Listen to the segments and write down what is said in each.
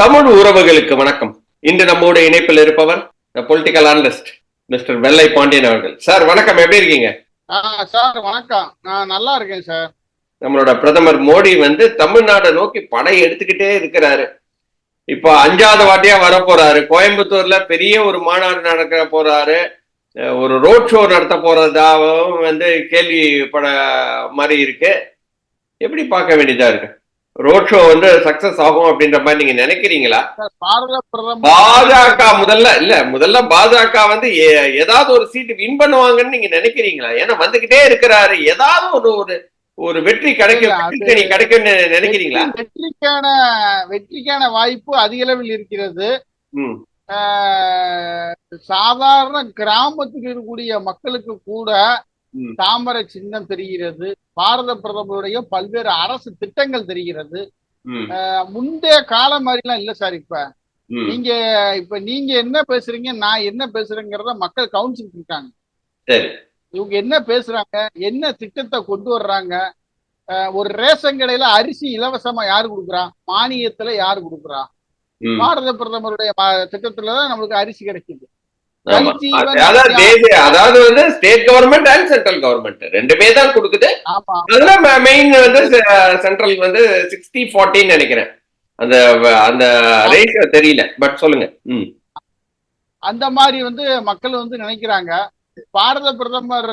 தமிழ் உறவுகளுக்கு வணக்கம். இன்று நம்மோடு இணைப்பில் இருப்பவர் பொலிட்டிக்கல் அனலிஸ்ட் மிஸ்டர் வெள்ளை பாண்டியன் அவர்கள். சார் வணக்கம். எப்படி இருக்கீங்க? சார் வணக்கம். நான் நல்லா இருக்கேன் சார் நம்மளோட பிரதமர் மோடி வந்து தமிழ்நாட்டை நோக்கி படை எடுத்துக்கிட்டே இருக்கிறாரு. இப்போ அஞ்சாவது வாட்டியா வர போறாரு கோயம்புத்தூர்ல பெரிய ஒரு மாநாடு நடக்க போறாரு. ஒரு ரோட் ஷோ நடத்த போறதாவும் வந்து கேள்விப்பட மாதிரி இருக்கு. எப்படி பார்க்க வேண்டியதா இருக்கு? ரோட் ஷோ வந்து சக்சஸ் ஆகும் அப்படின்ற மாதிரி நீங்க நினைக்கிறீங்களா? பாஜக முதல்ல இல்ல முதல்ல பாஜக வந்து ஏதாவது ஒரு சீட்டு வின் பண்ணுவாங்கன்னு நீங்க நினைக்கிறீங்களா? ஏன்னா வந்துகிட்டே இருக்கிறாரு. ஏதாவது ஒரு ஒரு ஒரு வெற்றி கிடைக்கும் கிடைக்கும்னு நினைக்கிறீங்களா? வெற்றிக்கான வெற்றிக்கான வாய்ப்பு அதிக அளவில் இருக்கிறது. சாதாரண கிராமத்தில் இருக்கக்கூடிய மக்களுக்கு கூட. தாமரை சின்னம் தெரிகிறது. பாரத பிரதமருடைய பல்வேறு அரசு திட்டங்கள் தெரிகிறது. முந்தைய காலம் மாதிரிலாம் இல்ல சார் இப்ப. நீங்க இப்ப நீங்க என்ன பேசுறீங்க நான் என்ன பேசுறேங்கிறத மக்கள் கவுன்சில் இருக்காங்க. இவங்க என்ன பேசுறாங்க என்ன திட்டத்தை கொண்டு வர்றாங்க ஒரு ரேஷன் கடையில அரிசி இலவசமா யாரு கொடுக்குறா? மானியத்துல யாரு கொடுக்குறா? பாரத பிரதமருடைய திட்டத்துலதான் நம்மளுக்கு அரிசி கிடைக்குது. அதாவது தேசிய அதாவது வந்து state government and central government ரெண்டுமே தான் கொடுக்குது. ஆமா. அதுல மெயின் வந்து சென்ட்ரல் வந்து சிக்ஸ்டி ஃபார்ட்டின்னு நினைக்கிறேன். அந்த அந்த ரேஷியோ தெரியல பட் சொல்லுங்க. ம். அந்த மாதிரி வந்து மக்கள் வந்து நினைக்கிறாங்க. பாரத பிரதமர்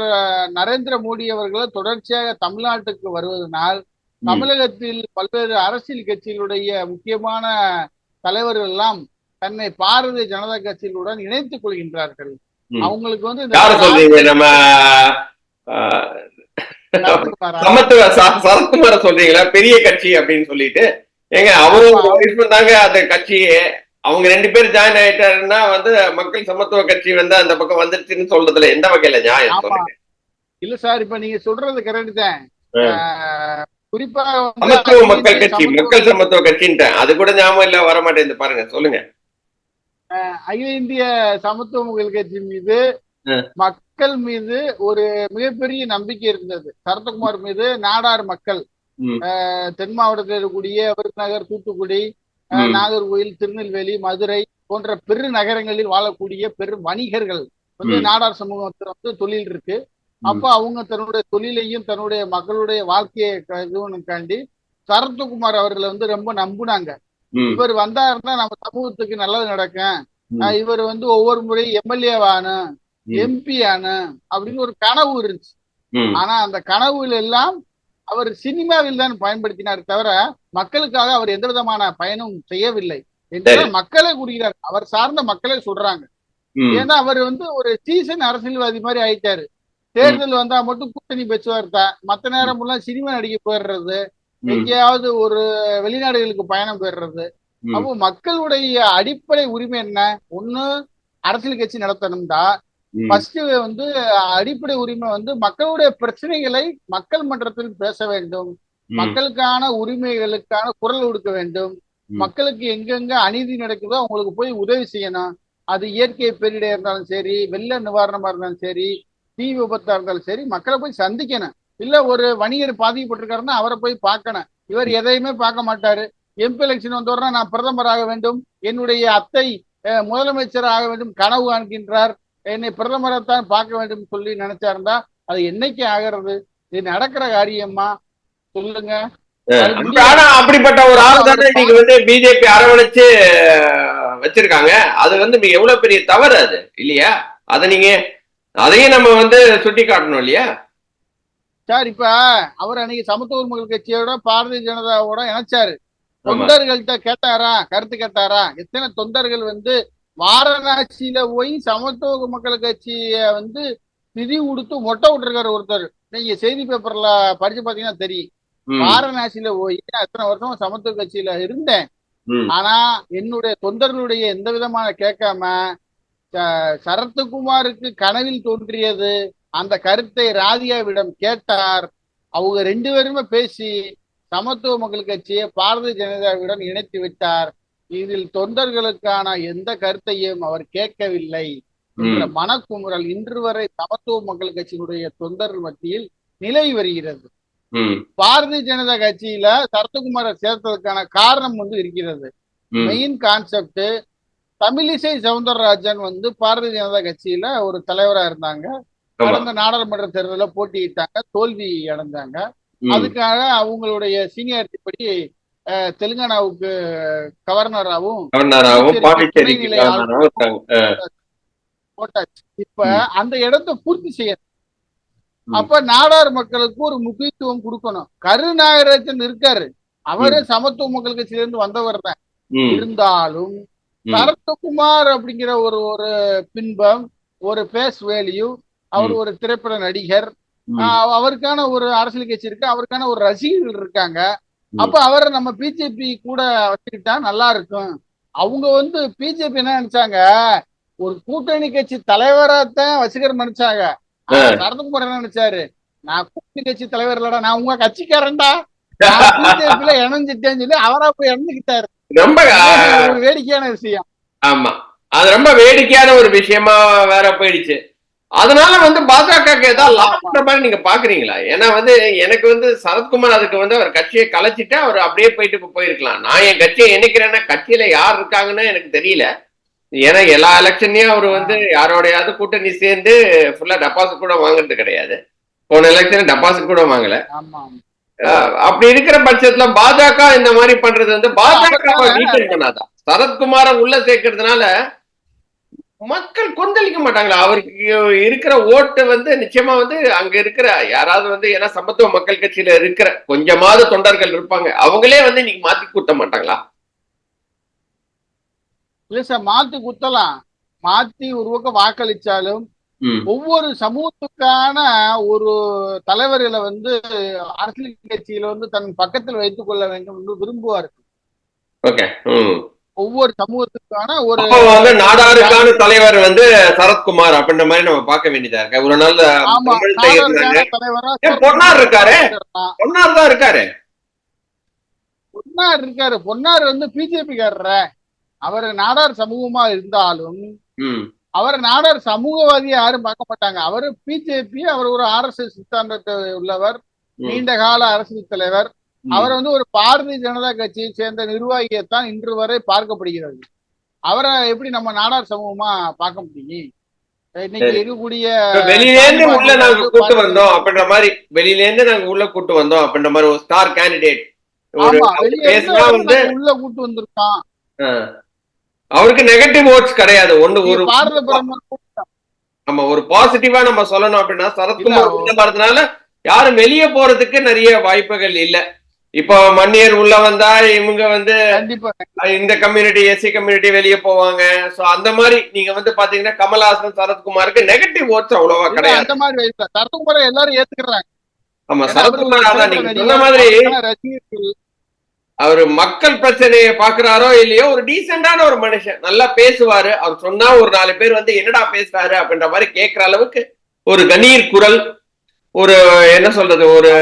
நரேந்திர மோடி அவர்கள் தொடர்ச்சியாக தமிழ்நாட்டுக்கு வருவதனால். தமிழகத்தில் பல்வேறு அரசியல் கட்சிகளுடைய முக்கியமான தலைவர்கள் எல்லாம் தன்னை பாரதிய ஜனதா கட்சிகளுடன் இணைத்துக் கொள்கின்றார்கள். அவங்களுக்கு வந்து சொல்றீங்க? நம்ம? சமத்துவ சரத்குமார சொல்றீங்களா? பெரிய கட்சி அப்படின்னு சொல்லிட்டு. ஏங்க அவரும் பண்ணாங்க அந்த கட்சியே. அவங்க ரெண்டு பேரும் ஜாயின் ஆயிட்டாருன்னா வந்து மக்கள் சமத்துவ கட்சி வந்து அந்த பக்கம் வந்துருச்சுன்னு சொல்றதுல எந்த வகையில நியாயம் ஆமா. சொல்லுங்க. இல்ல சார் இப்ப நீங்க சொல்றது கரெக்ட் தான். குறிப்பா சமத்துவ மக்கள் கட்சி மக்கள் சமத்துவ கட்சின்ட்டேன். அது கூட ஞாபகம் இல்ல வர மாட்டேங்குது பாருங்க சொல்லுங்க. அகில இந்திய சமத்துவ மக்கள் கட்சி மீது. மக்கள் மீது ஒரு மிகப்பெரிய நம்பிக்கை இருந்தது சரத்குமார் மீது நாடார் மக்கள் தென் மாவட்டத்தில் இருக்கக்கூடிய விருதுநகர் தூத்துக்குடி. நாகர்கோயில் திருநெல்வேலி மதுரை போன்ற பெரு நகரங்களில் வாழக்கூடிய பெரும் வணிகர்கள் வந்து. நாடார் சமூகத்தில் வந்து தொழில் இருக்கு அப்ப அவங்க தன்னுடைய தொழிலையும் தன்னுடைய மக்களுடைய வாழ்க்கையை இதுவனுக்காண்டி சரத்குமார் அவர்களை வந்து ரொம்ப நம்புனாங்க இவர் வந்தாருன்னா நம்ம சமூகத்துக்கு நல்லது நடக்கும். இவர் வந்து ஒவ்வொரு முறை எம்எல்ஏ ஆனு. எம்பி ஆனு அப்படின்னு ஒரு கனவு இருந்துச்சு. ஆனா அந்த கனவுல எல்லாம் அவர் சினிமாவில் தான் பயன்படுத்தினார் தவிர மக்களுக்காக அவர் எந்த விதமான பயனும் செய்யவில்லை என்றுதான் மக்களை கூறுகிறார். அவர் சார்ந்த மக்களை சொல்றாங்க. ஏன்னா அவர் வந்து ஒரு சீசன் அரசியல்வாதி மாதிரி ஆயிட்டாரு. தேர்தல் வந்தா மட்டும் கூட்டணி பேச்சுவார்த்தை மத்த நேரம் எல்லாம் சினிமா நடிக்க போயிடுறது. எங்கேயாவது ஒரு வெளிநாடுகளுக்கு பயணம் போயிடுறது ம். அப்போ மக்களுடைய அடிப்படை உரிமை என்ன ஒண்ணு அரசியல் கட்சி நடத்தணும்டா. ஃபர்ஸ்ட் வந்து அடிப்படை உரிமை வந்து மக்களுடைய பிரச்சனைகளை மக்கள் மன்றத்தில் பேச வேண்டும். மக்களுக்கான உரிமைகளுக்கான குரல் கொடுக்க வேண்டும். மக்களுக்கு எங்கெங்க அநீதி நடக்குதோ அவங்களுக்கு போய் உதவி செய்யணும் அது இயற்கை பேரிடர் இருந்தாலும் சரி வெள்ள நிவாரணமா இருந்தாலும் சரி தீ விபத்தா இருந்தாலும் சரி மக்களை போய் சந்திக்கணும் இல்ல ஒரு வணிகர் பாதிக்கப்பட்டிருக்காருன்னா அவரை போய் பார்க்கணும். இவர் எதையுமே பார்க்க மாட்டாரு. எம்பி எலெக்ஷன் வந்தோடனே நான் பிரதமராக வேண்டும். என்னுடைய அத்தை முதலமைச்சர் ஆக வேண்டும். கனவு காண்கின்றார். என்னை பிரதமரைத்தான் பார்க்க வேண்டும் சொல்லி நினைச்சாருந்தா அது என்னைக்கு ஆகிறது? இது நடக்கிற காரியமா சொல்லுங்க. ஆனா அப்படிப்பட்ட ஒரு ஆள் தானே நீங்க வந்து பிஜேபி அரவணைச்சு வச்சிருக்காங்க. அது வந்து மிக எவ்வளவு பெரிய தவறு அது இல்லையா? அத நீங்க அதையும் நம்ம வந்து சுட்டி காட்டணும் இல்லையா? சார் இப்ப அவர் அன்னைக்கு சமத்துவ மக்கள் கட்சியோட பாரதிய ஜனதாவோட இணைச்சாரு. தொண்டர்கள்ட்ட கேட்டாரா? கருத்து கேட்டாரா? எத்தனை தொண்டர்கள் வந்து வாரணாசியில போய் சமத்துவ மக்கள் கட்சிய வந்து நிதி கொடுத்து மொட்டை விட்டுருக்காரு ஒருத்தர். நீங்க செய்தி பேப்பர்ல படிச்சு பாத்தீங்கன்னா தெரியும். வாரணாசியில போய் நான் எத்தனை வருஷம் சமத்துவ கட்சியில இருந்தேன். ஆனா என்னுடைய தொண்டர்களுடைய எந்த விதமான கேட்காம சரத்குமாருக்கு கனவில் தோன்றியது. அந்த கருத்தை ராதிகாவிடம் கேட்டார். அவங்க ரெண்டு பேருமே பேசி சமத்துவ மக்கள் கட்சியை பாரதிய ஜனதாவிடம் இணைத்து விட்டார். இதில் தொண்டர்களுக்கான எந்த கருத்தையும் அவர் கேட்கவில்லை. என்ற மனக்குமுறல் இன்று வரை சமத்துவ மக்கள் கட்சியினுடைய தொண்டர்கள் மத்தியில் நிலை வருகிறது. பாரதிய ஜனதா கட்சியில சரத்குமாரை சேர்த்ததுக்கான காரணம் வந்து இருக்கிறது. மெயின் கான்செப்ட் தமிழிசை சவுந்தரராஜன் வந்து பாரதிய ஜனதா கட்சியில ஒரு தலைவரா இருந்தாங்க. கடந்த நாடாளுமன்ற தேர்தலில் போட்டியிட்டாங்க தோல்வி அடைஞ்சாங்க. ம். அதுக்காக அவங்களுடைய சீனியாரிட்டி படி தெலுங்கானாவுக்கு கவர்னராகவும் போட்டாச்சு. இப்ப. அந்த இடத்தை பூர்த்தி செய்யணும். அப்ப நாடார் மக்களுக்கு ஒரு முக்கியத்துவம் கொடுக்கணும். கருநாகராஜன் இருக்காரு. அவரு சமத்துவ மக்கள் கட்சியில இருந்து வந்தவர் தான். இருந்தாலும். சரத்குமார் அப்படிங்கிற ஒரு ஒரு பின்பம் ஒரு பேஸ் வேல்யூ அவர். ஒரு திரைப்பட நடிகர். அவருக்கான ஒரு அரசியல் கட்சி இருக்கு. அவருக்கான ஒரு ரசிகர்கள் இருக்காங்க. அப்ப அவரை நம்ம பிஜேபி கூட வச்சுக்கிட்டா நல்லா இருக்கும். அவங்க வந்து பிஜேபி என்ன நினைச்சாங்க? ஒரு கூட்டணி கட்சி தலைவராத்தான் வச்சுக்கிற நினைச்சாங்க. சரத்குமார் என்ன நினைச்சாரு? நான் கூட்டணி கட்சி தலைவர் இல்லடா நான் உங்க கட்சிக்காரன்டா. பிஜேபியில இணைஞ்சிட்டேன்னு சொல்லி அவரா போய் இணைஞ்சுக்கிட்டாரு. ரொம்ப ஒரு வேடிக்கையான விஷயம். ஆமா. அது ரொம்ப வேடிக்கையான ஒரு விஷயமா வேற போயிடுச்சு. அதனால வந்து பாஜகக்கு ஏதாவது லாபம்ன்ற மாதிரி நீங்க பாக்குறீங்களா? ஏன்னா வந்து எனக்கு வந்து சரத்குமார் அதுக்கு வந்து அவர் கட்சியை கலைச்சிட்டு அவர் அப்படியே போயிட்டு போயிருக்கலாம். நான் என் கட்சியை இணைக்கிறேன்னா கட்சியில யார் இருக்காங்கன்னு எனக்கு தெரியல. ஏன்னா எல்லா எலெக்ஷன்லயும் அவர் வந்து யாரோடையாவது கூட்டணி சேர்ந்து ஃபுல்லா டெபாசிட் கூட வாங்குறது கிடையாது. போன எலெக்ஷன் டெபாசிட் கூட வாங்கல. அப்படி இருக்கிற பட்சத்துல பாஜக இந்த மாதிரி பண்றது வந்து பாஜக வீக்கன் பண்ணாதான் சரத்குமார உள்ள சேர்க்கறதுனால மக்கள் கொந்தளிக்க மாட்டாங்களா? அவருக்கு இருக்கிற ஓட்டு வந்து நிச்சயமா வந்து அங்க இருக்கிற யாராவது வந்து ஏன்னா சமத்துவ மக்கள் கட்சியில இருக்கிற கொஞ்சமாவது தொண்டர்கள் இருப்பாங்க. அவங்களே வந்து இன்னைக்கு மாத்தி கூட்ட மாட்டாங்களா? இல்ல சார் மாத்தி குத்தலாம். மாத்தி ஒரு பக்கம் வாக்களிச்சாலும் ஒவ்வொரு சமூகத்துக்கான ஒரு தலைவர்களை வந்து அரசியல் கட்சியில வந்து தன் பக்கத்தில் வைத்துக் கொள்ள வேண்டும் என்று விரும்புவார் ஓகே. ம். ஒவ்வொரு சமூகத்துக்கான ஒரு வந்து நாடாருக்கான தலைவர் வந்து சரத்குமார் அப்படின்ற மாதிரி நம்ம பார்க்க வேண்டியதா இருக்கு. ஒரு நாள் பொன்னார் இருக்காரு? பொன்னார் தான். இருக்காரு. பொன்னார் இருக்காரு. பொன்னார் வந்து பிஜேபி காரர அவர் நாடார் சமூகமா இருந்தாலும் அவர் நாடார் சமூகவாதியை யாரும் பார்க்க மாட்டாங்க. அவர் பிஜேபி அவர் ஒரு ஆர்எஸ்எஸ் சித்தாந்தத்தை உள்ளவர். நீண்ட கால அரசியல் தலைவர். அவர் வந்து ஒரு பாரதிய ஜனதா கட்சியை சேர்ந்த நிர்வாகியைத்தான் இன்று வரை பார்க்கப்படுகிறது. அவரை எப்படி நம்ம நாடார் சமூகமா பார்க்க முடியும்? இன்னைக்கு. இருக்கக்கூடிய இப்ப வெளியில இருந்து உள்ள நாங்க கூட்டு வந்தோம் அப்படின்ற மாதிரி வெளியில இருந்து நாங்க உள்ள கூட்டு வந்தோம் அப்படின்ற மாதிரி ஒரு ஸ்டார் கேண்டிடேட் ஆமா உள்ள கூட்டு வந்திருக்கான். அவருக்கு நெகட்டிவ் ஓட்ஸ் கிடையாது. ஒண்ணு ஒரு நம்ம ஒரு பாசிட்டிவா நம்ம சொல்லணும் அப்படின்னா சரத்குமார் வரதுனால யாரும் வெளியே போறதுக்கு நிறைய வாய்ப்புகள் இல்ல. இப்போ மன்னியர் உள்ள வந்தா இவங்க வந்து இந்த கம்யூனிட்டி எஸ்சி கம்யூனிட்டி வெளியே போவாங்க. சோ அந்த மாதிரி நீங்க வந்து பாத்தீங்கன்னா கமல்ஹாசன் சரத்குமாருக்கு நெகட்டிவ் ஓட்ஸ் அவ்வளவா கிடையாது. அந்த மாதிரி சரத்குமாரை எல்லாரும் ஏத்துக்கிறாங்க. ஆமா சரத்குமார் அதான் நீங்க சொன்ன மாதிரி அவரு மக்கள் பிரச்சனையை பாக்குறாரோ இல்லையோ ஒரு டீசென்டான ஒரு மனுஷன். நல்லா பேசுவாரு. அவர் சொன்னா ஒரு நாலு பேர் வந்து என்னடா பேசுறாரு அப்படின்ற மாதிரி கேட்கிற அளவுக்கு ஒரு கணீர் குரல் ஒரு என்ன சொல்றது ஒரு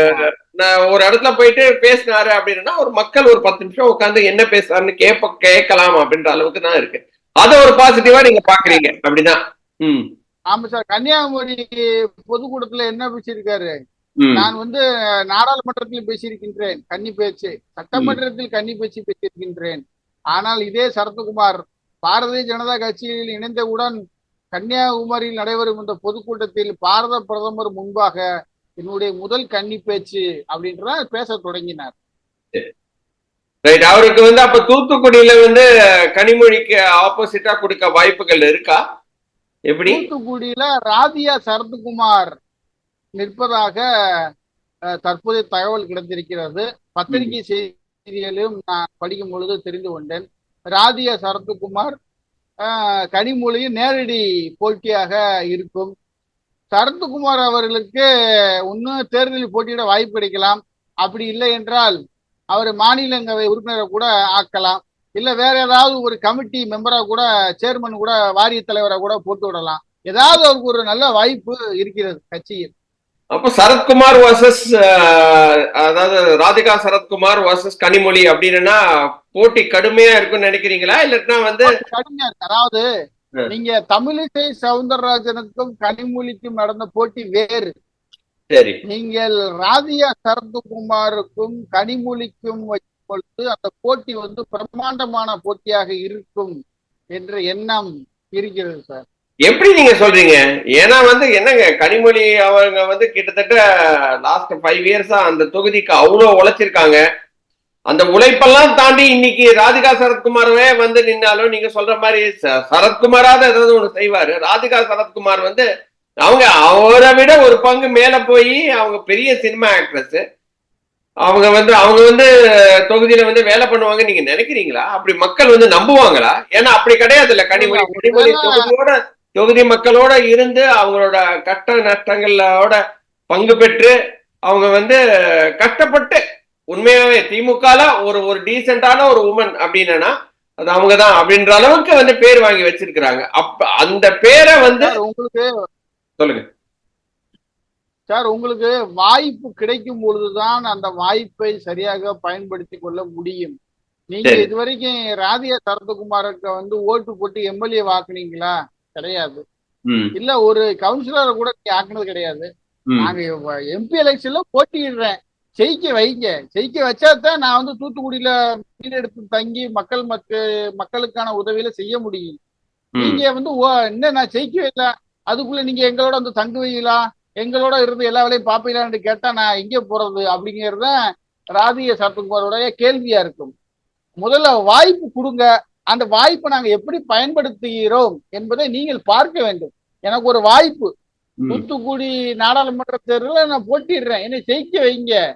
ஒரு இடத்துல போயிட்டு பேசினாரு அப்படின்னா ஒரு மக்கள் ஒரு பத்து நிமிஷம் உட்காந்து என்ன பேசுறாருன்னு கேட்ப கேட்கலாம் அப்படின்ற அளவுக்கு தான் இருக்கு. அத ஒரு பாசிட்டிவா நீங்க பாக்குறீங்க. அப்படிதான். ம். ஆமா சார். கன்னியாகுமரி பொதுக்கூட்டத்துல என்ன பேசியிருக்காரு? நான் வந்து நாடாளுமன்றத்தில் பேசியிருக்கின்றேன். கன்னி பேச்சு. சட்டமன்றத்தில் கன்னி பேச்சு பேசியிருக்கின்றேன். ஆனால் இதே சரத்குமார் பாரதிய ஜனதா கட்சியில் இணைந்தவுடன் கன்னியாகுமரியில் நடைபெறும் இந்த பொதுக்கூட்டத்தில் பாரத பிரதமர் முன்பாக என்னுடைய முதல் கன்னி பேச்சு அப்படின்ற பேச தொடங்கினார். ரைட் அவருக்கு வந்து அப்ப தூத்துக்குடியில வந்து கனிமொழிக்கு ஆப்போசிட்டா கொடுக்க வாய்ப்புகள் இருக்கா? எப்படி? தூத்துக்குடியில ராதியா சரத்குமார் நிற்பதாக தற்போதைய தகவல் கிடைத்திருக்கிறது. பத்திரிகை செய்திகளிலும் நான் படிக்கும் பொழுது தெரிந்து கொண்டேன். ராதியா சரத்குமார் கனிமொழியும் நேரடி போட்டியாக இருக்கும். சரத்குமார் அவர்களுக்கு இன்னும் தேர்தலில் போட்டியிட வாய்ப்பு கிடைக்கலாம். அப்படி இல்லை என்றால் அவர் மாநிலங்களவை உறுப்பினரை கூட ஆக்கலாம். இல்ல வேற ஏதாவது ஒரு கமிட்டி மெம்பரா கூட சேர்மன் கூட வாரிய தலைவரை கூட போட்டு விடலாம். ஏதாவது அவருக்கு ஒரு நல்ல வாய்ப்பு இருக்கிறது கட்சியில். அப்ப சரத்குமார் வர்சஸ் அதாவது ராதிகா சரத்குமார் வர்சஸ் கனிமொழி அப்படின்னா போட்டி கடுமையா இருக்கும்னு நினைக்கிறீங்களா? இல்லைன்னா வந்து கடுமையா இருக்கு. அதாவது. நீங்க தமிழிசை சவுந்தரராஜனுக்கும் கனிமொழிக்கும் நடந்த போட்டி வேறு. சரி. நீங்கள் ராதியா சரத்குமாருக்கும் கனிமொழிக்கும் பொழுது அந்த போட்டி வந்து பிரம்மாண்டமான போட்டியாக இருக்கும் என்ற எண்ணம் இருக்கிறது சார். எப்படி நீங்க சொல்றீங்க? ஏன்னா வந்து என்னங்க கனிமொழி அவங்க வந்து கிட்டத்தட்ட லாஸ்ட் ஃபைவ் இயர்ஸா அந்த தொகுதிக்கு அவ்வளோ உழைச்சிருக்காங்க. அந்த உழைப்பெல்லாம் தாண்டி இன்னைக்கு ராதிகா சரத்குமாரவே வந்து நின்னாலும் நீங்க சொல்ற மாதிரி சரத்குமாராவது ஏதாவது ஒண்ணு செய்வாரு. ராதிகா சரத்குமார் வந்து அவங்க அவரை விட ஒரு பங்கு மேல போய் அவங்க பெரிய சினிமா ஆக்ட்ரஸ் அவங்க வந்து அவங்க வந்து தொகுதியில வந்து வேலை பண்ணுவாங்க நீங்க நினைக்கிறீங்களா? அப்படி மக்கள் வந்து நம்புவாங்களா? ஏன்னா அப்படி கிடையாது இல்ல கனிமொழி கனிமொழி தொகுதியோட தொகுதி மக்களோட இருந்து அவங்களோட கஷ்ட நஷ்டங்களோட பங்கு பெற்று அவங்க வந்து கஷ்டப்பட்டு உண்மையாவே திமுகல ஒரு ஒரு டீசென்டான ஒரு உமன் அப்படின்னா அது அவங்க தான் அப்படின்ற அளவுக்கு வந்து பேர் வாங்கி வச்சிருக்கிறாங்க. அப்ப அந்த பேரை வந்து உங்களுக்கு சொல்லுங்க. சார் உங்களுக்கு வாய்ப்பு கிடைக்கும் பொழுதுதான் அந்த வாய்ப்பை சரியாக பயன்படுத்தி கொள்ள முடியும். நீங்க. இதுவரைக்கும் ராதிகா சரத்குமாருக்கு வந்து ஓட்டு போட்டு எம்எல்ஏ வாக்குனீங்களா? கிடையாது. இல்ல ஒரு கவுன்சிலரை கூட நீங்க ஆக்குனது கிடையாது. நாங்க எம்பி எலெக்ஷன்ல போட்டியிடுறேன். ஜெயிக்க வைங்க. ஜெயிக்க வச்சாதான் நான் வந்து தூத்துக்குடியில வீடு எடுத்து தங்கி மக்கள் மக்கு மக்களுக்கான உதவியில செய்ய முடியும். நீங்க வந்து ஓ- இன்னும் நான் ஜெயிக்கவே இல்லை. அதுக்குள்ள நீங்க எங்களோட வந்து தங்குவீங்களா? எங்களோட இருந்து எல்லா வேலையும் பாப்பீங்களான்னு கேட்டா நான் எங்கே போறது அப்படிங்கறத ராதிக சரத்குமாரோடைய கேள்வியா இருக்கும். முதல்ல வாய்ப்பு கொடுங்க. அந்த வாய்ப்பை நாங்க எப்படி பயன்படுத்துகிறோம் என்பதை நீங்கள் பார்க்க வேண்டும். எனக்கு ஒரு வாய்ப்பு. தூத்துக்குடி நாடாளுமன்ற தேர்தலில் நான் போட்டிடுறேன். என்னை ஜெயிக்க வைங்க.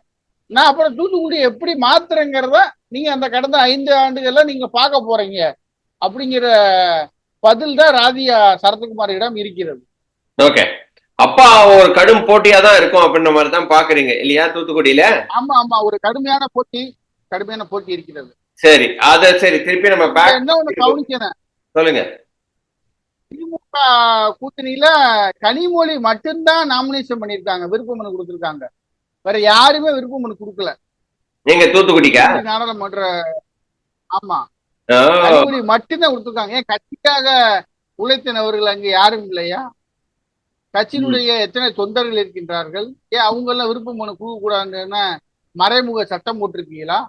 நான் அப்புறம் தூத்துக்குடி எப்படி மாத்துறேங்கிறத நீங்க அந்த கடந்த ஐந்து ஆண்டுகள்ல நீங்க பார்க்க போறீங்க. அப்படிங்கிற பதில் தான் ராதியா சரத்குமாரிடம் இருக்கிறது. ஓகே. அப்பா ஒரு கடும் போட்டியா தான் இருக்கும் அப்படின்ற மாதிரி தான் பாக்குறீங்க இல்லையா தூத்துக்குடியில? ஆமா ஆமா ஒரு கடுமையான போட்டி கடுமையான போட்டி இருக்கிறது. சரி அத சரி திருப்பி நம்ம பேக் என்ன ஒண்ணு கவனிக்கணும் சொல்லுங்க. திமுக கூட்டணியில கனிமொழி மட்டும்தான் நாமினேஷன் பண்ணிருக்காங்க விருப்ப மனு கொடுத்திருக்காங்க. வேற யாருமே விருப்ப மனு கொடுக்கல. நீங்க தூத்துக்குடிக்கா? நாடாளுமன்ற ஆமா. கனிமொழி மட்டும்தான் கொடுத்திருக்காங்க. ஏன் கட்சிக்காக உழைத்தினவர்கள் அங்க யாரும் இல்லையா? கட்சியினுடைய எத்தனை தொண்டர்கள் இருக்கின்றார்கள்? ஏன் அவங்க எல்லாம் விருப்ப மனு கொடுக்க கூடாதுன்னு மறைமுக சட்டம் போட்டிருக்கீங்களா?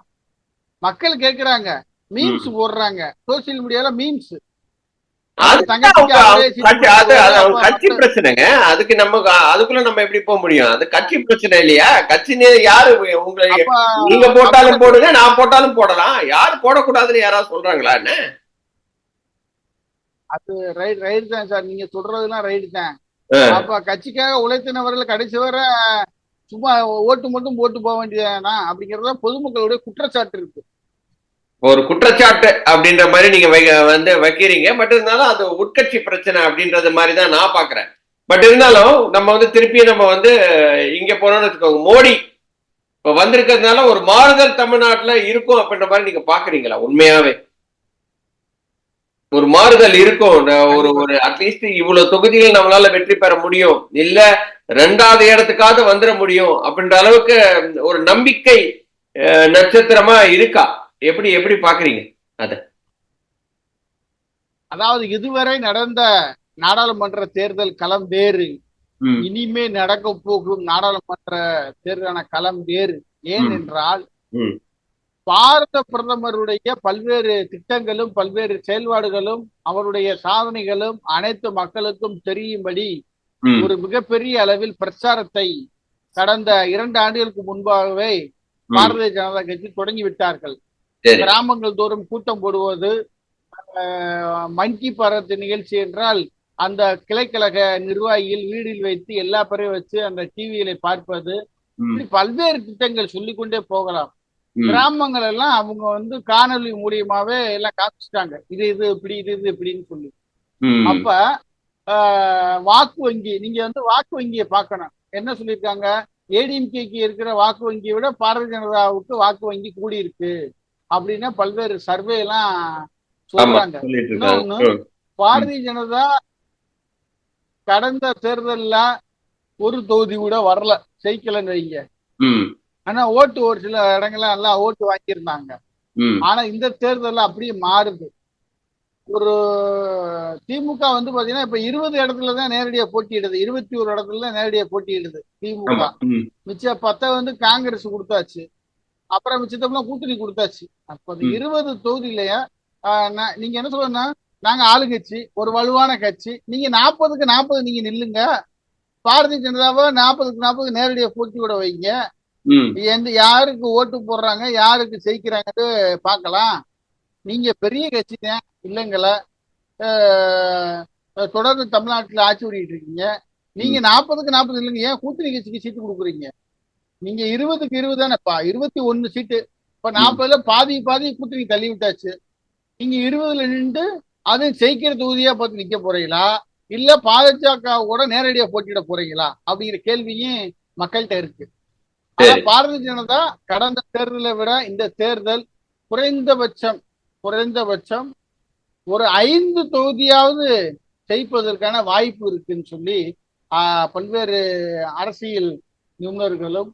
மக்கள் கேக்குறாங்க. மீம்ஸ் போடுறாங்க. சோசியல் மீடியால மீம்ஸ் அது தங்கச்சிக்கு அவங்க- அவரே அவங்க கட்சி- பிரச்சனைங்க. அதுக்கு நம்ம அதுக்குள்ள நம்ம எப்படி போக முடியும்? அது கட்சி பிரச்சனை இல்லையா? கட்சி யாரு உங்களை நீங்க போட்டாலும் போடுங்க நான் போட்டாலும் போடலாம். யாரு போடக்கூடாதுன்னு யாராவது சொல்றாங்களா என்ன? அது ரைட் ரைட் தான் சார் நீங்க சொல்றதுலாம் ரைட் தான். அப்ப கட்சிக்காக உழைத்தினவர்கள் கடைசி வரை சும்மா ஓட்டு மட்டும் போட்டு போக வேண்டியதானா அப்படிங்கறத பொதுமக்களுடைய குற்றச்சாட்டு இருக்கு. ஒரு குற்றச்சாட்டு அப்படின்ற மாதிரி நீங்க வை- வந்து வைக்கிறீங்க. பட் இருந்தாலும் அது உட்கட்சி பிரச்சனை அப்படின்றது மாதிரி தான் நான் பாக்குறேன். பட் இருந்தாலும் நம்ம வந்து திருப்பி நம்ம வந்து இங்க போனோம்னு வச்சுக்கோங்க மோடி இப்ப வந்திருக்கிறதுனால ஒரு மாறுதல் தமிழ்நாட்டுல இருக்கும் அப்படின்ற மாதிரி நீங்க பாக்குறீங்களா? உண்மையாவே. ஒரு மாறுதல் இருக்கும். ஒரு ஒரு அட்லீஸ்ட் இவ்வளவு தொகுதிகள் நம்மளால வெற்றி பெற முடியும். இல்ல ரெண்டாவது இடத்துக்காவது வந்துட முடியும் அப்படின்ற அளவுக்கு ஒரு நம்பிக்கை நட்சத்திரமா இருக்கா? எப்படி எப்படி பாக்குறீங்க? அதாவது இதுவரை நடந்த நாடாளுமன்ற தேர்தல் களம் வேறு. இனிமே நடக்க போகும் நாடாளுமன்ற தேர்தலான களம் வேறு. ஏனென்றால். பாரத பிரதமருடைய பல்வேறு திட்டங்களும் பல்வேறு செயல்பாடுகளும் அவருடைய சாதனைகளும் அனைத்து மக்களுக்கும் தெரியும்படி ஒரு மிகப்பெரிய அளவில் பிரச்சாரத்தை கடந்த இரண்டு ஆண்டுகளுக்கு முன்பாகவே. பாரதிய ஜனதா கட்சி தொடங்கி விட்டார்கள். கிராமங்கள் தோறும் கூட்டம் போடுவது அஹ், மன் கி பாரத் நிகழ்ச்சி என்றால் அந்த கிளைக்கழக நிர்வாகிகள் வீடில் வைத்து எல்லா பேரையும் வச்சு அந்த டிவியில பார்ப்பது பல்வேறு திட்டங்கள் சொல்லிக்கொண்டே போகலாம். ம், கிராமங்கள் எல்லாம் அவங்க வந்து காணொலி மூலியமாவே எல்லாம் காமிச்சிட்டாங்க. இது இது இப்படி இது இது இப்படின்னு சொல்லி. அப்ப வாக்கு வங்கி நீங்க வந்து வாக்கு வங்கியை பார்க்கணும். என்ன சொல்லியிருக்காங்க? ஏடிஎம்கேக்கு இருக்கிற வாக்கு வங்கியை விட பாரதிய ஜனதாவுக்கு வாக்கு வங்கி கூடி இருக்கு அப்படின்னு பல்வேறு சர்வே எல்லாம் சொல்றாங்க. இன்னொன்னு, பாரதிய ஜனதா கடந்த தேர்தல்ல ஒரு தொகுதி கூட வரல. ஜெயிக்கலன்னு வைங்க. ஆனா ஓட்டு ஒரு சில இடங்கள்ல நல்லா ஓட்டு வாங்கியிருந்தாங்க. ஆனா இந்த தேர்தல்ல அப்படியே மாறுது. ஒரு திமுக வந்து பாத்தீங்கன்னா இப்ப இருபது இடத்துல தான் நேரடியா போட்டியிடுது. இருபத்தி ஒரு இடத்துல நேரடியா போட்டியிடுது திமுக. மிச்ச பத்த வந்து காங்கிரஸ் கொடுத்தாச்சு. அப்புறம் மிச்சத்தம்லாம் கூட்டணி கொடுத்தாச்சு. அப்ப அந்த. இருபது தொகுதியிலயா நீங்க என்ன சொல்லணும்னா நாங்க ஆளுங்கட்சி ஒரு வலுவான கட்சி. நீங்க நாற்பதுக்கு நாற்பது நீங்க நில்லுங்க. பாரதிய ஜனதாவை நாற்பதுக்கு நாற்பது நேரடியாக போட்டி விட வைங்க. எந்த யாருக்கு ஓட்டு போடுறாங்க யாருக்கு ஜெயிக்கிறாங்கன்னு பார்க்கலாம். நீங்க பெரிய கட்சி தான் இல்லைங்கள? தொடர்ந்து தமிழ்நாட்டுல ஆட்சி பண்ணிட்டு இருக்கீங்க. நீங்க நாற்பதுக்கு நாற்பது இல்லைங்க ஏன் கூட்டணி கட்சிக்கு சீட்டு கொடுக்குறீங்க? நீங்க இருபதுக்கு இருபது தானேப்பா இருபத்தி ஒன்னு சீட்டு. இப்ப நாற்பதுல பாதி பாதி கூட்டணி தள்ளி விட்டாச்சு நீங்க இருபதுல நின்று அது ஜெயிக்கிற தொகுதியா பார்த்து நிக்க போறீங்களா? இல்ல பாஜகவோட நேரடியா போட்டியிட போறீங்களா? அப்படிங்கிற கேள்வியும் மக்கள்கிட்ட இருக்கு. பாரதிய ஜனதா கடந்த தேர்தலை விட இந்த தேர்தல் குறைந்தபட்சம் குறைந்தபட்சம் ஒரு ஐந்து தொகுதியாவது ஜெயிப்பதற்கான வாய்ப்பு இருக்குன்னு சொல்லி பல்வேறு அரசியல் நிபுணர்களும்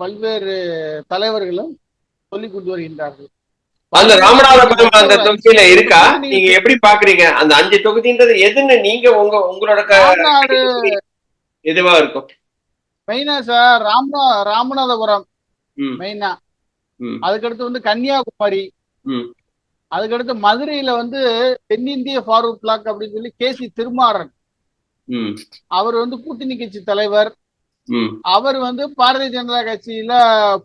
பல்வேறு தலைவர்களும் சொல்லிக் கொண்டு வருகின்றார்கள். அந்த ராமநாதபுரம் அந்த தொகுதியில இருக்கா? நீங்க எப்படி பாக்குறீங்க? அந்த அஞ்சு தொகுதின்றது எதுன்னு நீங்க உங்க உங்களோட இதுவா இருக்கும்? மெயினா சார் ராமநா ராமநாதபுரம் மெயினா. அதுக்கடுத்து வந்து கன்னியாகுமரி. அதுக்கடுத்து மதுரையில வந்து தென்னிந்திய ஃபாரூக் பிளாக் அப்படின்னு சொல்லி கே சி திருமாறன். அவர் வந்து கூட்டணி கட்சி தலைவர். அவர் வந்து பாரதிய ஜனதா கட்சியில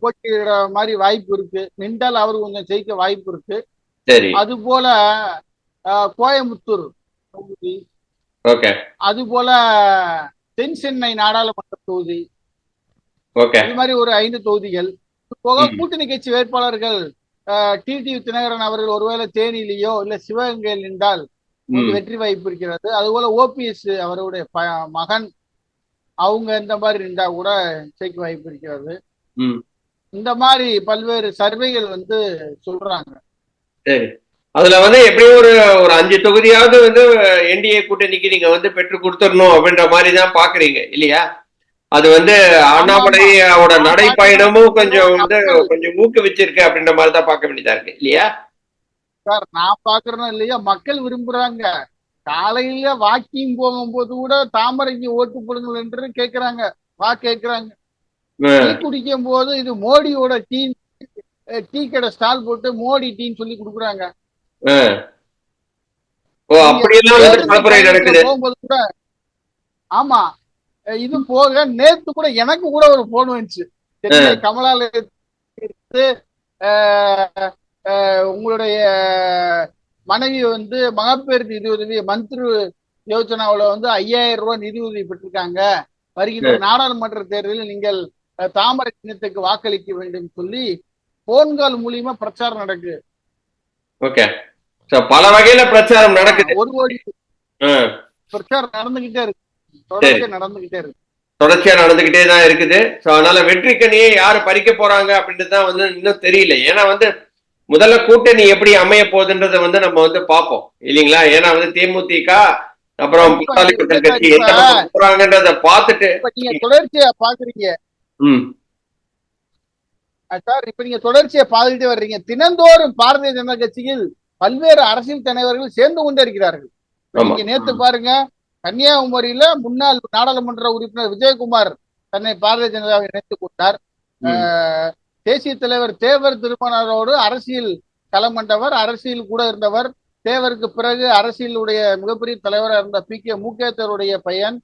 போட்டியிட மாதிரி வாய்ப்பு இருக்கு. நின்றால் அவர் கொஞ்சம் ஜெயிக்க வாய்ப்பு இருக்கு. அது போல கோயம்புத்தூர் தொகுதி. அது போல தென் சென்னை நாடாளுமன்ற தொகுதி. இது மாதிரி ஒரு ஐந்து தொகுதிகள். போக. கூட்டணி கட்சி வேட்பாளர்கள் டிடி தினகரன் அவர்கள் ஒருவேளை தேனியிலேயோ இல்ல சிவகங்கையில் நின்றால் வெற்றி வாய்ப்பு இருக்கிறது. அதுபோல ஓபிஎஸ் அவருடைய மகன் அவங்க இந்த மாதிரி நின்றா கூட ஜெயிக்க வாய்ப்பு இருக்கிறது ம். இந்த மாதிரி பல்வேறு சர்வேகள் வந்து சொல்றாங்க சரி அதுல வந்து எப்படியும் ஒரு ஒரு அஞ்சு தொகுதியாவது வந்து என்டிஏ கூட்டணிக்கு நீங்க வந்து பெற்று கொடுத்துடணும் அப்படின்ற மாதிரி தான் பாக்குறீங்க இல்லையா அது வந்து அண்ணாமலையோட. நடைப்பயணமும் கொஞ்சம் வந்து. கொஞ்சம் ஊக்குவிச்சிருக்கு அப்படின்ற மாதிரி தான் பார்க்க வேண்டியதா இருக்கு இல்லையா சார் நான் பாக்குறேன்னா இல்லையா மக்கள் விரும்புறாங்க காலையில வாக்கிங் போகும்போது கூட தாமரைக்கு ஓட்டு போடுங்கள் என்று கேக்குறாங்க. வா கேக்குறாங்க. ம், டீ குடிக்கும் போது இது மோடியோட டீ டீ கடை ஸ்டால் போட்டு மோடி டீன்னு சொல்லி கொடுக்குறாங்க. கூட ஆமா இது போக நேத்து கூட எனக்கு கூட ஒரு போன் வந்துச்சு. கமலாலயத்து உங்களுடைய மனைவி வந்து மகப்பேறு நிதி உதவி மந்த்ரு யோஜனாவுல வந்து ஐயாயிரம் ரூபாய் நிதி உதவி பெற்றிருக்காங்க. வருகின்ற நாடாளுமன்ற தேர்தலில் நீங்கள் தாமரை சின்னத்துக்கு வாக்களிக்க வேண்டும் சொல்லி போன்கால் மூலியமா பிரச்சாரம் நடக்குது. ஓகே. சோ பல வகையில பிரச்சாரம் நடக்குது. ஒரு கோடி. பிரச்சாரம் நடந்துகிட்டே இருக்கு. தொடர்ந்து நடந்துகிட்டே இருக்கு. தொடர்ச்சியா நடந்துகிட்டே தான் இருக்குது. சோ அதனால வெற்றி கனியை யாரு பறிக்க போறாங்க அப்படின்றது தான் வந்து இன்னும் தெரியல. ஏன்னா வந்து முதல்ல கூட்டணி எப்படி அமைய போகுதுன்றத வந்து நம்ம வந்து பார்ப்போம். இல்லைங்களா? ஏன்னா வந்து தேமுதிக அப்புறம் பாட்டாளி மக்கள் கட்சி. எந்த போறாங்கன்றத பார்த்துட்டு நீங்க தொடர்ச்சியா பாக்குறீங்க. சார் இப்ப நீங்க தொடர்ச்சியா பார்த்துட்டே வர்றீங்க. தினந்தோறும் பாரதிய ஜனதா கட்சியில் பல்வேறு அரசியல் தலைவர்கள் சேர்ந்து கொண்டே இருக்கிறார்கள். நீங்க நேத்து பாருங்க கன்னியாகுமரியில முன்னாள் நாடாளுமன்ற உறுப்பினர் விஜயகுமார் தன்னை பாரதிய ஜனதாவை இணைத்துக் கொண்டார். தேசிய தலைவர் தேவர் திருமணரோடு அரசியல் களமண்டவர் அரசியல் கூட இருந்தவர். தேவருக்கு பிறகு அரசியலுடைய மிகப்பெரிய தலைவராக இருந்த பி. கே. முகேத்தருடைய பையன்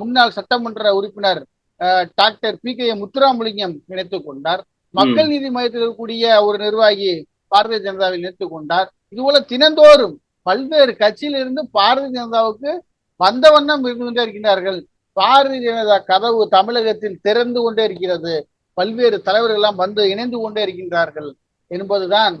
முன்னாள் சட்டமன்ற உறுப்பினர் டாக்டர் பி. கே. முத்துராமலிங்கம் இணைத்துக் கொண்டார். மக்கள் நீதி மையத்தில் இருக்கக்கூடிய ஒரு நிர்வாகி பாரதிய ஜனதாவில் இணைத்துக் கொண்டார். இதுபோல தினந்தோறும் பல்வேறு கட்சியிலிருந்து பாரதிய ஜனதாவுக்கு வந்த வண்ணம் இருந்து கொண்டே இருக்கின்றார்கள். பாரதிய ஜனதா கதவு தமிழகத்தில் திறந்து கொண்டே இருக்கிறது. பல்வேறு தலைவர்கள் எல்லாம் வந்து இணைந்து கொண்டே இருக்கின்றார்கள் என்பதுதான்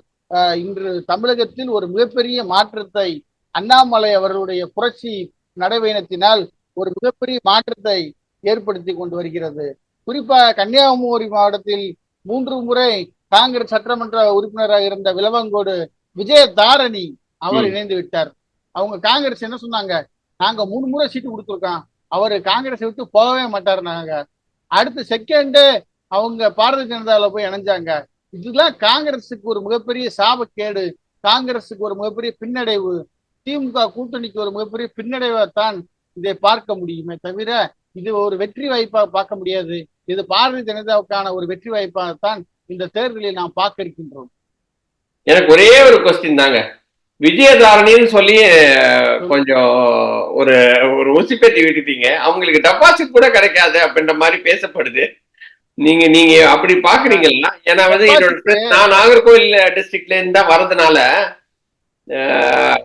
இன்று தமிழகத்தில் ஒரு மிகப்பெரிய மாற்றத்தை அண்ணாமலை அவர்களுடைய புரட்சி நடைபயணத்தினால் ஒரு மிகப்பெரிய மாற்றத்தை ஏற்படுத்தி கொண்டு வருகிறது. குறிப்பாக கன்னியாகுமரி மாவட்டத்தில் மூன்று முறை காங்கிரஸ் சட்டமன்ற உறுப்பினராக இருந்த விலவங்கோடு விஜயதாரணி அவர் ம். இணைந்து விட்டார். அவங்க காங்கிரஸ் என்ன சொன்னாங்க? நாங்க மூணு முறை சீட்டு கொடுத்துருக்கோம். அவர் காங்கிரஸை விட்டு போகவே மாட்டார் நாங்க அடுத்த செகண்ட் அவங்க பாரதிய ஜனதால போய் இணைஞ்சாங்க இதெல்லாம் காங்கிரஸுக்கு ஒரு மிகப்பெரிய சாபக்கேடு. காங்கிரஸுக்கு ஒரு மிகப்பெரிய பின்னடைவு. திமுக கூட்டணிக்கு ஒரு மிகப்பெரிய பின்னடைவை தான் இதை பார்க்க முடியுமே தவிர இது ஒரு வெற்றி வாய்ப்பா பார்க்க முடியாது. இது பாரதிய ஜனதாவுக்கான ஒரு வெற்றி வாய்ப்பாக தான் இந்த தேர்தலில் நாம் பார்க்க இருக்கின்றோம். எனக்கு ஒரே ஒரு கொஸ்டின் தாங்க. விஜயதாரணின்னு சொல்லி கொஞ்சம் ஒரு ஒரு உசிப்பேத்தி விட்டுட்டீங்க. அவங்களுக்கு டெபாசிட் கூட கிடைக்காது அப்படின்ற மாதிரி பேசப்படுது. நீங்க நீங்க அப்படி பாக்குறீங்களா? ஏன்னா வந்து என்னோட நான் நாகர்கோவில் டிஸ்ட்ரிக்ட்ல இருந்து தான் வரதுனால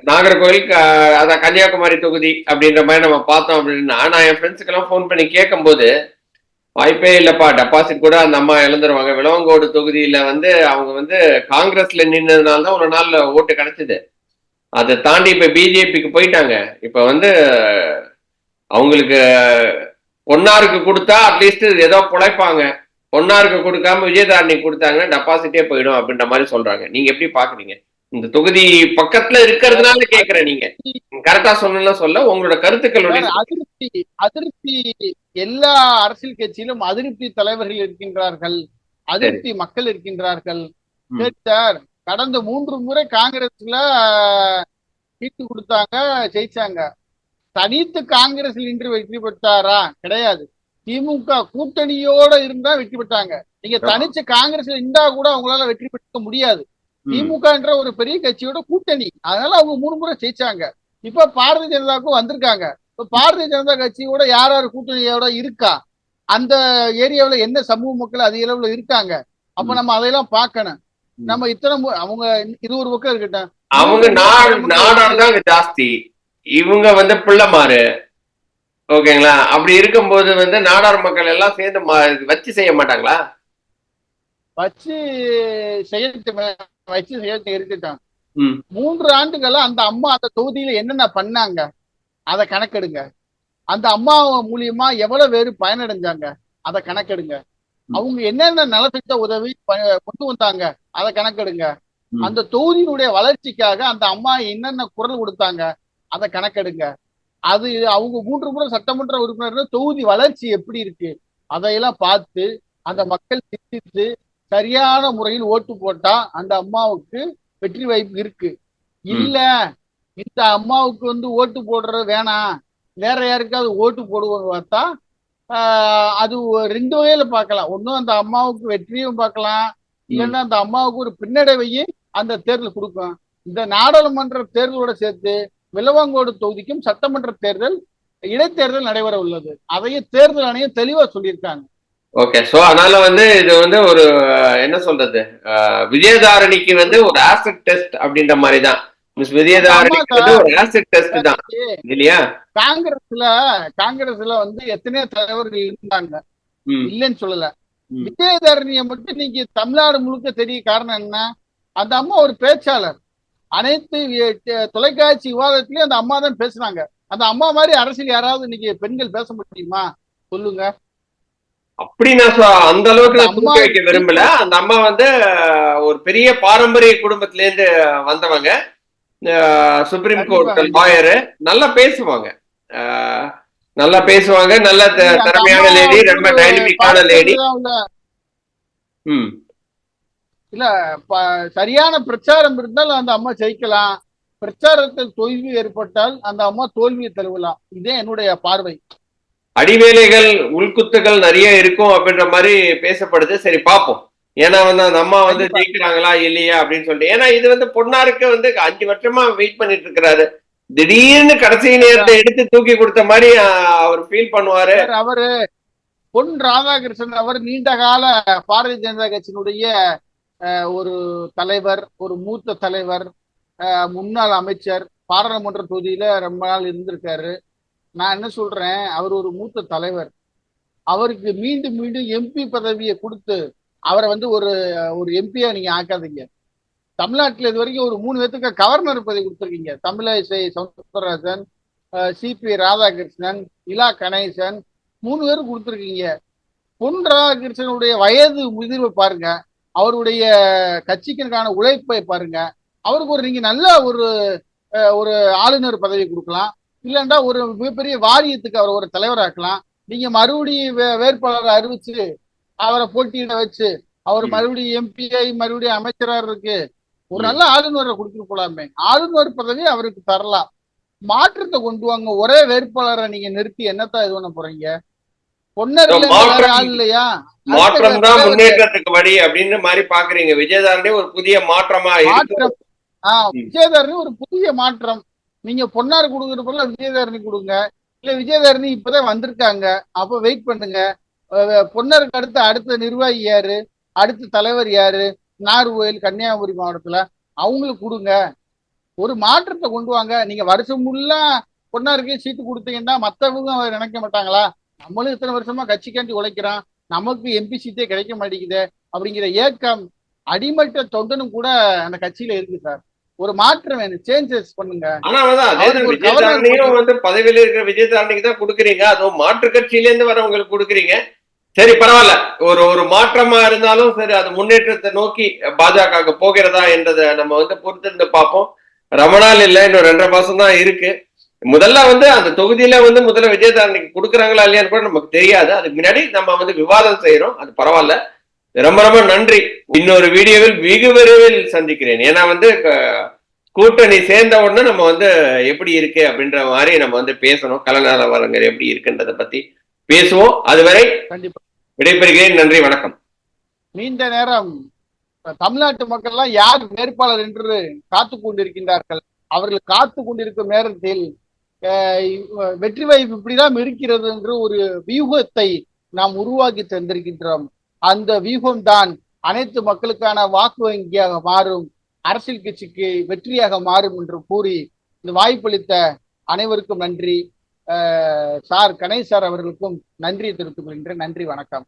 நாகர்கோவில் அதான் கன்னியாகுமரி தொகுதி அப்படின்ற மாதிரி நம்ம பார்த்தோம் அப்படின்னா நான் என் ஃப்ரெண்ட்ஸுக்கெல்லாம் ஃபோன் பண்ணி கேட்கும்போது வாய்ப்பே இல்லப்பா டெபாசிட் கூட அந்த அம்மா இழந்துருவாங்க. விளவங்கோடு தொகுதியில வந்து அவங்க வந்து காங்கிரஸ்ல நின்னதுனால தான் ஒரு நாள்ல ஓட்டு கிடைச்சது. அதை தாண்டி இப்ப பிஜேபிக்கு போயிட்டாங்க. இப்ப வந்து அவங்களுக்கு பொன்னாருக்கு கொடுத்தா அட்லீஸ்ட் ஏதோ பிழைப்பாங்க. பொன்னாருக்கு கொடுக்காம விஜயதாரணி கொடுத்தாங்கன்னா டெபாசிட்டே போயிடும் அப்படின்ற மாதிரி சொல்றாங்க. நீங்க எப்படி பாக்குறீங்க? இந்த தொகுதி பக்கத்துல இருக்கிறதுனால கேக்குறேன் நீங்க. கரெக்டா சொன்னா சொல்ல உங்களோட கருத்துக்களுடைய சார், அதிருப்தி அதிருப்தி எல்லா அரசியல் கட்சியிலும் அதிருப்தி தலைவர்கள் இருக்கின்றார்கள். அதிருப்தி மக்கள் இருக்கின்றார்கள். சரி கடந்த மூன்று முறை காங்கிரஸ்ல சீட்டு கொடுத்தாங்க ஜெயிச்சாங்க. தனித்து காங்கிரஸில் இன்று வெற்றி பெற்றாரா? கிடையாது. திமுக கூட்டணியோட இருந்தா வெற்றி பெற்றாங்க. நீங்க. தனிச்சு காங்கிரஸ்ல இருந்தா கூட அவங்களால வெற்றி பெற்க முடியாது. திமுக என்ற ஒரு பெரிய கட்சியோட கூட்டணி. அதனால அவங்க மூணு முறை ஜெயிச்சாங்க. இப்ப பாரதிய ஜனதாவுக்கும் வந்திருக்காங்க. இப்ப பாரதிய ஜனதா கட்சியோட யார் யார் கூட்டணியோட இருக்கா? அந்த ஏரியாவுல என்ன சமூக மக்கள் அதிக அளவுல இருக்காங்க? அப்ப. நம்ம அதையெல்லாம் பார்க்கணும். நம்ம இத்தனை அவங்க இது ஒரு பக்கம் இருக்கட்டும். அவங்க நாடு நாடார் தான் அங்க ஜாஸ்தி. இவங்க வந்து பிள்ளைமாரு ஓகேங்களா? அப்படி இருக்கும்போது வந்து நாடார் மக்கள் எல்லாம் சேர்ந்து வச்சு செய்ய மாட்டாங்களா? வச்சு செய்யட்டும் வச்சு இருக்கட்டும் ம். மூன்று ஆண்டுகளா அந்த அம்மா அந்த தொகுதியில என்னென்ன பண்ணாங்க? அதை கணக்கெடுங்க. அந்த அம்மா மூலியமா எவ்வளவு பேர் பயனடைஞ்சாங்க? அதை கணக்கெடுங்க. அவங்க என்னென்ன நலத்திட்ட உதவி கொண்டு வந்தாங்க? அதை கணக்கெடுங்க. அந்த தொகுதியினுடைய வளர்ச்சிக்காக அந்த அம்மா என்னென்ன குரல் கொடுத்தாங்க? அதை கணக்கெடுங்க. அது அவங்க மூன்று முறை சட்டமன்ற உறுப்பினர் தொகுதி வளர்ச்சி எப்படி இருக்கு? அதையெல்லாம் பார்த்து அந்த மக்கள் சிந்தித்து சரியான முறையில் ஓட்டு போட்டா அந்த அம்மாவுக்கு வெற்றி வாய்ப்பு இருக்கு. இல்ல இந்த அம்மாவுக்கு வந்து ஓட்டு போடுறது வேணாம். வேற யாருக்காவது ஓட்டு போடுவோம்னு பார்த்தா ஆஹ் அது ரெண்டு வகையில பார்க்கலாம். ஒன்னும் அந்த அம்மாவுக்கு வெற்றியும் பார்க்கலாம். இல்லைன்னா அந்த அம்மாவுக்கு ஒரு பின்னடைவையும் அந்த தேர்தல் கொடுக்கும். இந்த நாடாளுமன்ற தேர்தலோட சேர்த்து விலவங்கோடு தொகுதிக்கும் சட்டமன்ற தேர்தல் இடைத்தேர்தல் நடைபெற உள்ளது. அதையும் தேர்தல் ஆணையம் தெளிவா சொல்லியிருக்காங்க. ஓகே சோ அதனால வந்து இது வந்து ஒரு என்ன சொல்றது? விஜயதாரணிக்கு வந்து ஒரு ஆசிட் டெஸ்ட் அப்படின்ற மாதிரி தான் மிஸ் விஜயதாரணிக்கு வந்து ஒரு ஆசிட் டெஸ்ட் தான். இல்லையா? காங்கிரஸ்ல காங்கிரஸ்ல வந்து எத்தனையோ தலைவர்கள் இருந்தாங்க. இல்லைன்னு சொல்லல. விஜயதாரணியை மட்டும் நீங்க தமிழ்நாடு முழுக்க தெரிய காரணம் என்ன? அந்த அம்மா ஒரு பேச்சாளர். அனைத்து தொலைக்காட்சி விவாதத்திலயும் அந்த அம்மா தான் பேசுனாங்க அந்த அம்மா மாதிரி அரசியல் யாராவது இன்னைக்கு பெண்கள் பேச முடியுமா? சொல்லுங்க. அப்படி நான் அந்த அளவுக்கு அம்மா வைக்க விரும்பல. அந்த அம்மா வந்து ஒரு பெரிய பாரம்பரிய குடும்பத்துல இருந்து வந்தவங்க சுப்ரீம் கோர்ட். லாயரு நல்லா பேசுவாங்க. நல்லா பேசுவாங்க. நல்ல திறமையான லேடி ரொம்ப டைனமிக்கான லேடி ம். இல்ல சரியான பிரச்சாரம் இருந்தால் அந்த அம்மா ஜெயிக்கலாம். பிரச்சாரத்தில் தொய்வு ஏற்பட்டால் அந்த அம்மா தோல்வியை தழுவலாம். இதே என்னுடைய பார்வை. அடிவேலைகள் உள்குத்துகள் நிறைய இருக்கும் அப்படின்ற மாதிரி பேசப்படுது. சரி பார்ப்போம். ஏன்னா வந்து அந்த அம்மா வந்து. ஜெயிக்கிறாங்களா இல்லையா அப்படின்னு சொல்லிட்டு. ஏன்னா இது வந்து பொன்னாருக்கு வந்து அஞ்சு வருஷமா வெயிட் பண்ணிட்டு இருக்கிறாரு. திடீர்னு கடைசி நேரத்தை எடுத்து தூக்கி கொடுத்த மாதிரி அவர் ஃபீல் பண்ணுவாரு. அவரு பொன் ராதாகிருஷ்ணன் அவர் நீண்ட கால பாரதிய ஜனதா கட்சியினுடைய ஒரு தலைவர் ஒரு மூத்த தலைவர் முன்னாள் அமைச்சர் பாராளுமன்ற தொகுதியில ரொம்ப நாள் இருந்திருக்காரு. நான் என்ன சொல்றேன் அவர் ஒரு மூத்த தலைவர். அவருக்கு மீண்டும் மீண்டும் எம்பி பதவியை கொடுத்து அவரை வந்து ஒரு ஒரு எம்பியா நீங்க ஆக்காதீங்க. தமிழ்நாட்டில் இது வரைக்கும் ஒரு மூணு பேத்துக்கு கவர்னர் பதவி கொடுத்துருக்கீங்க. தமிழிசை சவுந்தரராஜன் சிபி ராதாகிருஷ்ணன் இலா கணேசன் மூணு பேரும் கொடுத்துருக்கீங்க. பொன் ராதாகிருஷ்ணனுடைய வயது முதிர்வை பாருங்க. அவருடைய கட்சிக்கான உழைப்பை பாருங்க. அவருக்கு ஒரு நீங்க நல்ல ஒரு ஒரு ஆளுநர் பதவி கொடுக்கலாம். இல்லைன்னா ஒரு மிகப்பெரிய வாரியத்துக்கு அவர் ஒரு தலைவராக்கலாம். நீங்க மறுபடியும் வேட்பாளரை அறிவிச்சு அவரை போட்டியிட வச்சு அவர். மறுபடியும் எம்பிஐ மறுபடியும் அமைச்சரா இருக்கு ஒரு. நல்ல ஆளுநரை கொடுத்துட்டு போலாமே. ஆளுநர் பதவி அவருக்கு தரலாம். மாற்றத்தை கொண்டு வாங்க. ஒரே வேட்பாளரை நீங்க நிறுத்தி என்னத்தான் இது பண்ண போறீங்க? மாற்றம் தான் முன்னேற்றத்துக்கு வழி அப்படின்னு மாதிரி பாக்குறீங்க. விஜயதாரணி ஒரு புதிய மாற்றமா விஜயதரணி ஒரு புதிய மாற்றம். நீங்க பொன்னார் கொடுக்குற போல விஜயதரணி கொடுங்க. இல்ல விஜயதரணி இப்பதான் வந்திருக்காங்க. அப்ப வெயிட் பண்ணுங்க. பொன்னருக்கு அடுத்த அடுத்த நிர்வாகி யாரு? அடுத்த தலைவர் யாரு? நார்கோயில் கன்னியாகுமரி மாவட்டத்துல அவங்களுக்கு கொடுங்க. ஒரு மாற்றத்தை கொண்டு வாங்க. நீங்க வருஷம் ஃபுல்லா பொன்னாருக்கே சீட்டு கொடுத்தீங்கன்னா மத்தவங்க நினைக்க மாட்டாங்களா? நம்மளும் இத்தனை வருஷமா கட்சிக்காண்டி உழைக்கிறோம். நமக்கு எம்பி சீட்டே கிடைக்க மாட்டேங்குது அப்படிங்கிற ஏக்கம் அடிமட்ட தொண்டனும் கூட அந்த கட்சியில இருக்கு சார். ஒரு மாற்றம் வேணும். சேஞ்சஸ் பண்ணுங்க. ஆனா விஜயதாரணியும் வந்து பதவியில இருக்கிற விஜயதாரணிக்கு தான் கொடுக்குறீங்க. அதுவும் மாற்று கட்சியில இருந்து வரவங்களுக்கு கொடுக்குறீங்க. சரி பரவாயில்ல. ஒரு ஒரு மாற்றமா இருந்தாலும் சரி அது முன்னேற்றத்தை நோக்கி பாஜக போகிறதா என்றதை நம்ம வந்து பொறுத்திருந்து பார்ப்போம். ரொம்ப நாள் இல்லை இன்னும் ரெண்டரை மாசம் தான் இருக்கு. முதல்ல வந்து அந்த தொகுதியில வந்து முதல்ல விஜயதாரணிக்கு கொடுக்குறாங்களா இல்லையான்னு கூட நமக்கு தெரியாது. அதுக்கு முன்னாடி நம்ம வந்து விவாதம் செய்யறோம். அது பரவாயில்ல. ரொம்ப ரொம்ப நன்றி. இன்னொரு வீடியோவில் வெகு விரைவில் சந்திக்கிறேன். ஏன்னா வந்து கூட்டணி சேர்ந்த உடனே நம்ம வந்து எப்படி இருக்கு அப்படின்ற மாதிரி நம்ம வந்து பேசணும். கலநல வளங்கள் எப்படி இருக்குன்றத பத்தி பேசுவோம். அதுவரை கண்டிப்பா. விடைபெறுகிறேன். நன்றி. வணக்கம். நீண்ட நேரம் தமிழ்நாட்டு மக்கள் எல்லாம் யார் வேட்பாளர் என்று காத்து கொண்டிருக்கின்றார்கள்? அவர்கள் காத்து கொண்டிருக்கும் நேரத்தில் வெற்றி வாய்ப்பு இப்படிதான் இருக்கிறது என்று ஒரு வியூகத்தை நாம் உருவாக்கி தந்திருக்கின்றோம். அந்த வியூகம் தான் அனைத்து மக்களுக்கான வாக்கு வங்கியாக மாறும் அரசியல் கட்சிக்கு வெற்றியாக மாறும் என்று கூறி இந்த வாய்ப்பளித்த அனைவருக்கும் நன்றி. அஹ், சார் கணேஷ் சார் அவர்களுக்கும் நன்றி தெரிவித்துக் கொள்கின்றேன். நன்றி வணக்கம்.